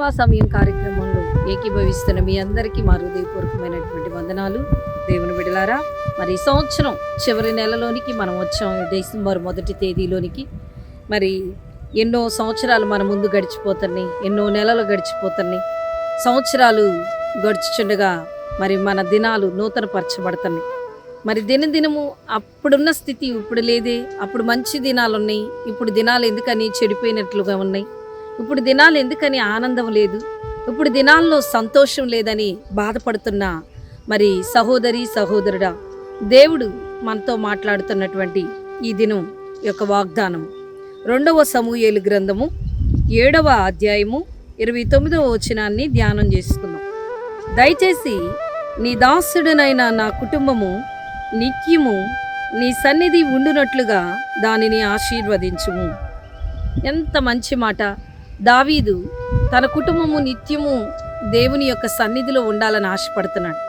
కృపా సమయం కార్యక్రమంలో ఏకీభవిస్తున్న మీ అందరికీ మా హృదయపూర్వకమైనటువంటి వందనాలు. దేవుని బిడలారా మరి ఈ సంవత్సరం చివరి నెలలోనికి మనం వచ్చాం డిసెంబర్ మొదటి తేదీలోనికి. మరి ఎన్నో సంవత్సరాలు మన ముందు గడిచిపోతున్నాయి ఎన్నో నెలలు గడిచిపోతున్నాయి. సంవత్సరాలు గడుచుచుండగా మరి మన దినాలు నూతనపరచబడుతున్నాయి. మరి దినదినము అప్పుడున్న స్థితి ఇప్పుడు లేదే అప్పుడు మంచి దినాలు ఉన్నాయి ఇప్పుడు దినాలు ఎందుకని చెడిపోయినట్లుగా ఉన్నాయి. ఇప్పుడు దినాలు ఎందుకని ఆనందం లేదు? ఇప్పుడు దినాల్లో సంతోషం లేదని బాధపడుతున్న. మరి సహోదరి సహోదరుడా దేవుడు మనతో మాట్లాడుతున్నటువంటి ఈ దినం యొక్క వాగ్దానం. రెండవ సమూహేలు గ్రంథము ఏడవ అధ్యాయము ఇరవై తొమ్మిదవ వచనాన్ని ధ్యానం చేసుకుందాం. దయచేసి నీ దాసుడనైన నా కుటుంబము నిత్యము నీ సన్నిధి ఉండునట్లుగా దానిని ఆశీర్వదించుము. ఎంత మంచి మాట. దావీదు తన కుటుంబము నిత్యము దేవుని యొక్క సన్నిధిలో ఉండాలని ఆశపడుతున్నాడు.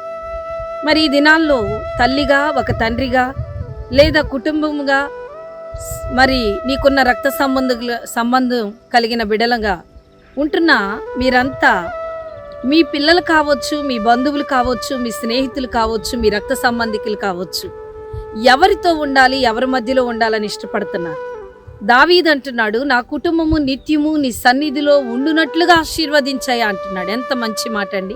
మరి ఈ దినాల్లో తల్లిగా ఒక తండ్రిగా లేదా కుటుంబంగా మరి నీకున్న రక్త సంబంధుల సంబంధం కలిగిన బిడలంగా ఉంటున్న మీరంతా మీ పిల్లలు కావచ్చు మీ బంధువులు కావచ్చు మీ స్నేహితులు కావచ్చు మీ రక్త సంబంధికులు కావచ్చు ఎవరితో ఉండాలి ఎవరి మధ్యలో ఉండాలని ఇష్టపడుతున్నారు? దావీద్ అంటున్నాడు నా కుటుంబము నిత్యము నీ సన్నిధిలో ఉండునట్లుగా ఆశీర్వదించాయా అంటున్నాడు. ఎంత మంచి మాట అండి.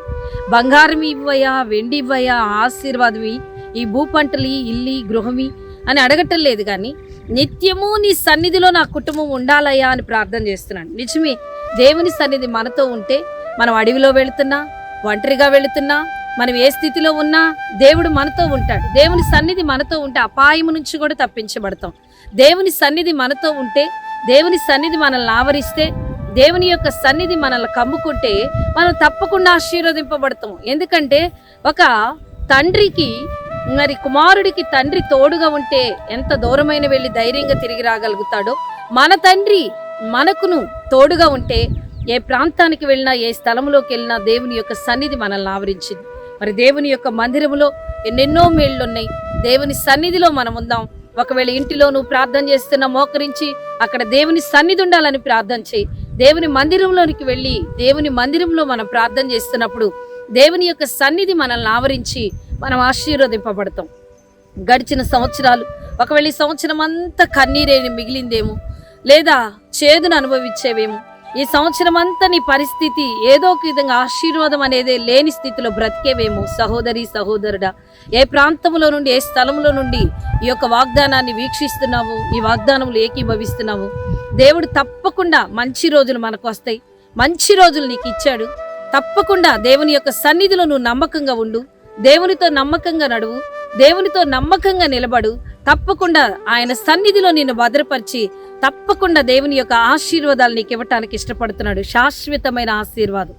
బంగారం ఇవ్వయా వెండి ఇవ్వయా ఆశీర్వాదమి ఈ భూపంటలి ఇల్లి గృహమి అని అడగటం లేదు కానీ నిత్యము నీ సన్నిధిలో నా కుటుంబం ఉండాలయ్యా అని ప్రార్థన చేస్తున్నాను నిజమే దేవుని సన్నిధి మనతో ఉంటే మనం అడవిలో వెళుతున్నా ఒంటరిగా వెళుతున్నా మనం ఏ స్థితిలో ఉన్నా దేవుడు మనతో ఉంటాడు. దేవుని సన్నిధి మనతో ఉంటే అపాయం నుంచి కూడా తప్పించబడతాం. దేవుని సన్నిధి మనతో ఉంటే దేవుని సన్నిధి మనల్ని ఆవరిస్తే దేవుని యొక్క సన్నిధి మనల్ని కమ్ముకుంటే మనం తప్పకుండా ఆశీర్వదింపబడతాం. ఎందుకంటే ఒక తండ్రికి మరి కుమారుడికి తండ్రి తోడుగా ఉంటే ఎంత దూరమైన వెళ్ళి ధైర్యంగా తిరిగి రాగలుగుతాడో మన తండ్రి మనకును తోడుగా ఉంటే ఏ ప్రాంతానికి వెళ్ళినా ఏ స్థలంలోకి వెళ్ళినా దేవుని యొక్క సన్నిధి మనల్ని ఆవరించింది. మరి దేవుని యొక్క మందిరములో ఎన్నెన్నో మేళ్ళున్నాయి దేవుని సన్నిధిలో మనం ఉందాం. ఒకవేళ ఇంటిలో నువ్వు ప్రార్థన చేస్తున్న మోకరించి అక్కడ దేవుని సన్నిధి ఉండాలని ప్రార్థన చేయి. దేవుని మందిరంలోనికి వెళ్ళి దేవుని మందిరంలో మనం ప్రార్థన చేస్తున్నప్పుడు దేవుని యొక్క సన్నిధి మనల్ని ఆవరించి మనం ఆశీర్వదింపబడతాం. గడిచిన సంవత్సరాలు ఒకవేళ ఈ సంవత్సరం అంతా కన్నీరేని మిగిలిందేమో లేదా చేదును అనుభవించేవేమో ఈ సంవత్సరం అంతా నీ పరిస్థితి ఏదో ఒక విధంగా ఆశీర్వాదం అనేది లేని స్థితిలో బ్రతికేవేమో సహోదరి సహోదరుడా. ఏ ప్రాంతంలో నుండి ఏ స్థలంలో నుండి ఈ యొక్క వాగ్దానాన్ని వీక్షిస్తున్నావు? ఈ వాగ్దానములు ఏకీభవిస్తున్నావు? దేవుడు తప్పకుండా మంచి రోజులు మనకు వస్తాయి. మంచి రోజులు నీకు ఇచ్చాడు. తప్పకుండా దేవుని యొక్క సన్నిధిలో నువ్వు నమ్మకంగా ఉండు. దేవునితో నమ్మకంగా నడువు. దేవునితో నమ్మకంగా నిలబడు. తప్పకుండా ఆయన సన్నిధిలో నిన్ను భద్రపరిచి తప్పకుండా దేవుని యొక్క ఆశీర్వాదాలు నీకు ఇవ్వటానికి ఇష్టపడుతున్నాడు. శాశ్వతమైన ఆశీర్వాదం.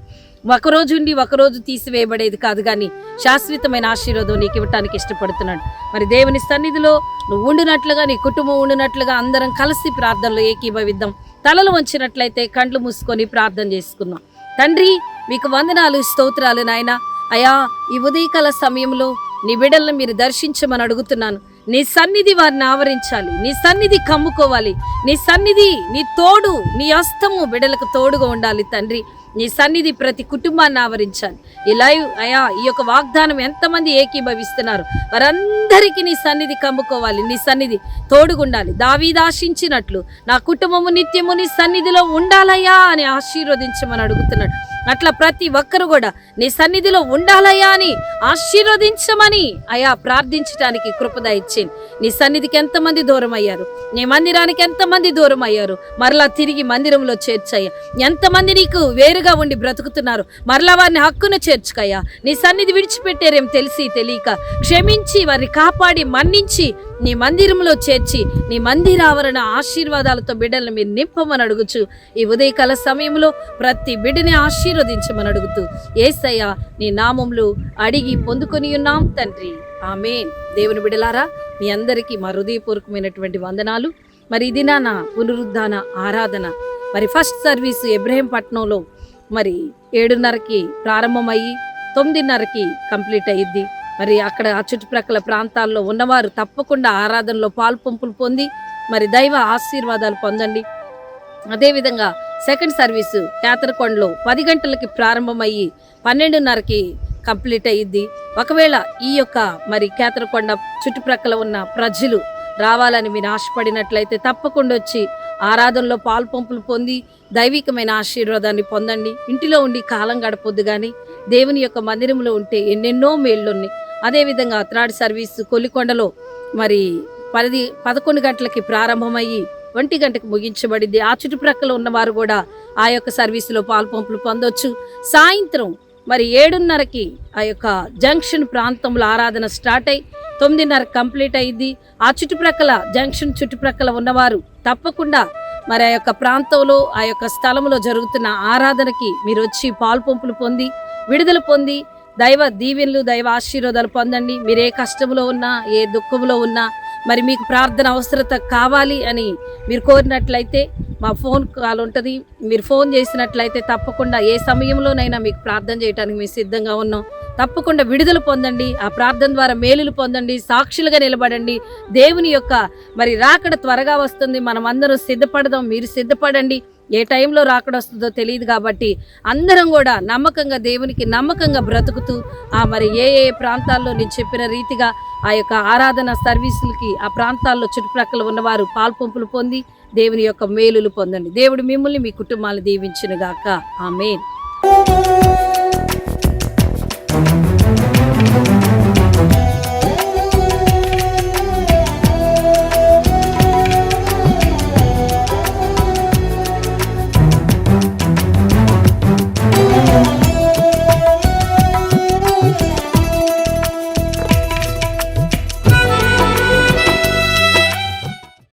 ఒకరోజు ఉండి ఒకరోజు తీసివేయబడేది కాదు కానీ శాశ్వతమైన ఆశీర్వాదం నీకు ఇవ్వటానికి ఇష్టపడుతున్నాడు. మరి దేవుని సన్నిధిలో నువ్వు ఉండినట్లుగా నీ కుటుంబం ఉండినట్లుగా అందరం కలిసి ప్రార్థనలో ఏకీభవిద్దాం. తలలు వంచినట్లయితే కండ్లు మూసుకొని ప్రార్థన చేసుకుందాం. తండ్రి మీకు వందనాలు స్తోత్రాలు నాయన. అయా ఈ ఉదయకాల సమయంలో నీ బిడ్డలను మీరు దర్శించమని అడుగుతున్నాను. నీ సన్నిధి వారిని ఆవరించాలి. నీ సన్నిధి కమ్ముకోవాలి. నీ సన్నిధి నీ తోడు నీ హస్తము బిడలకు తోడుగా ఉండాలి తండ్రి. నీ సన్నిధి ప్రతి కుటుంబాన్ని ఆవరించాలి. ఈ లైవ్ అయా ఈ యొక్క వాగ్దానం ఎంతమంది ఏకీభవిస్తున్నారు? వారందరికీ నీ సన్నిధి కమ్ముకోవాలి. నీ సన్నిధి తోడుగుండాలి దావీదాశించినట్లు నా కుటుంబము నిత్యము నీ సన్నిధిలో ఉండాలయ్యా అని ఆశీర్వదించమని అడుగుతున్నాడు. అట్లా ప్రతి ఒక్కరు కూడా నీ సన్నిధిలో ఉండాలయ్యా అని ఆశీర్వదించమని అయా ప్రార్థించడానికి కృపద ఇచ్చింది నీ సన్నిధికి ఎంతమంది దూరం అయ్యారు నీ మందిరానికి ఎంతమంది దూరం అయ్యారు మరలా తిరిగి మందిరంలో చేర్చయ్యా. ఎంతమంది నీకు వేరుగా ఉండి బ్రతుకుతున్నారు? మరలా వారిని హక్కును చేర్చుకయ్యా. నీ సన్నిధి విడిచిపెట్టారేం తెలిసి తెలియక క్షమించి వారిని కాపాడి మన్నించి నీ మందిరంలో చేర్చి నీ మందిరావరణ ఆశీర్వాదాలతో బిడ్డలను మీరు నింపమని అడుగుచు. ఈ ఉదయకాల సమయంలో ప్రతి బిడ్డని ఆశీర్వదించమని అడుగుతూ ఏసయ్య నీ నామంలో అడిగి పొందుకొని ఉన్నాం తండ్రి. ఆమె దేవుని బిడలారా మీ అందరికీ మా హృదయపూర్వకమైనటువంటి వందనాలు. మరి ఇది నా పునరుద్ధాన ఆరాధన. మరి ఫస్ట్ సర్వీస్ ఇబ్రహీంపట్నంలో మరి ఏడున్నరకి ప్రారంభమయ్యి తొమ్మిదిన్నరకి కంప్లీట్ అయ్యిద్ది. మరి అక్కడ ఆ చుట్టుప్రక్కల ప్రాంతాల్లో ఉన్నవారు తప్పకుండా ఆరాధనలో పాల్పంపులు పొంది మరి దైవ ఆశీర్వాదాలు పొందండి. అదేవిధంగా సెకండ్ సర్వీసు కేతరకొండలో పది గంటలకి ప్రారంభమయ్యి పన్నెండున్నరకి కంప్లీట్ అయ్యిద్ది ఒకవేళ ఈ యొక్క మరి కేతరకొండ చుట్టుప్రక్కల ఉన్న ప్రజలు రావాలని మీరు ఆశపడినట్లయితే తప్పకుండా వచ్చి ఆరాధనలో పాల్పంపులు పొంది దైవికమైన ఆశీర్వాదాన్ని పొందండి. ఇంటిలో ఉండి కాలం గడపొద్దు కానీ దేవుని యొక్క మందిరంలో ఉంటే ఎన్నెన్నో మేళ్ళు ఉన్నాయి అదేవిధంగా అత్రాడి సర్వీస్ కొలికొండలో మరి పది పదకొండు గంటలకి ప్రారంభమయ్యి ఒంటి గంటకు ముగించబడింది. ఆ చుట్టుప్రక్కల ఉన్నవారు కూడా ఆ యొక్క సర్వీసులో పాల్పంపులు పొందొచ్చు. సాయంత్రం మరి ఏడున్నరకి ఆ యొక్క జంక్షన్ ప్రాంతంలో ఆరాధన స్టార్ట్ అయ్యి తొమ్మిదిన్నర కంప్లీట్ అయింది ఆ చుట్టుప్రక్కల జంక్షన్ చుట్టుప్రక్కల ఉన్నవారు తప్పకుండా మరి ఆ యొక్క ప్రాంతంలో ఆ యొక్క స్థలంలో జరుగుతున్న ఆరాధనకి మీరు వచ్చి పాల్పంపులు పొంది విడుదల పొంది దైవ దీవెనలు దైవ ఆశీర్వాదాలు పొందండి. మీరు ఏ కష్టంలో ఉన్నా ఏ దుఃఖంలో ఉన్నా మరి మీకు ప్రార్థన అవసరత కావాలి అని మీరు కోరినట్లయితే మా ఫోన్ కాల్ ఉంటుంది. మీరు ఫోన్ చేసినట్లయితే తప్పకుండా ఏ సమయంలోనైనా మీకు ప్రార్థన చేయడానికి మేము సిద్ధంగా ఉన్నాం. తప్పకుండా విడుదల పొందండి. ఆ ప్రార్థన ద్వారా మేలులు పొందండి. సాక్షులుగా నిలబడండి. దేవుని యొక్క మరి రాకడ త్వరగా వస్తుంది. మనం అందరం సిద్ధపడదాం. మీరు సిద్ధపడండి. ఏ టైంలో రాకడొస్తుందో తెలియదు కాబట్టి అందరం కూడా నమ్మకంగా దేవునికి నమ్మకంగా బ్రతుకుతూ ఆ మరి ఏ ఏ ప్రాంతాల్లో నేను చెప్పిన రీతిగా ఆ యొక్క ఆరాధన సర్వీసులకి ఆ ప్రాంతాల్లో చుట్టుప్రక్కల ఉన్నవారు పాల్పంపులు పొంది దేవుని యొక్క మేలులు పొందండి. దేవుడు మిమ్మల్ని మీ కుటుంబాలు దీవించునుగాక. ఆమెన్.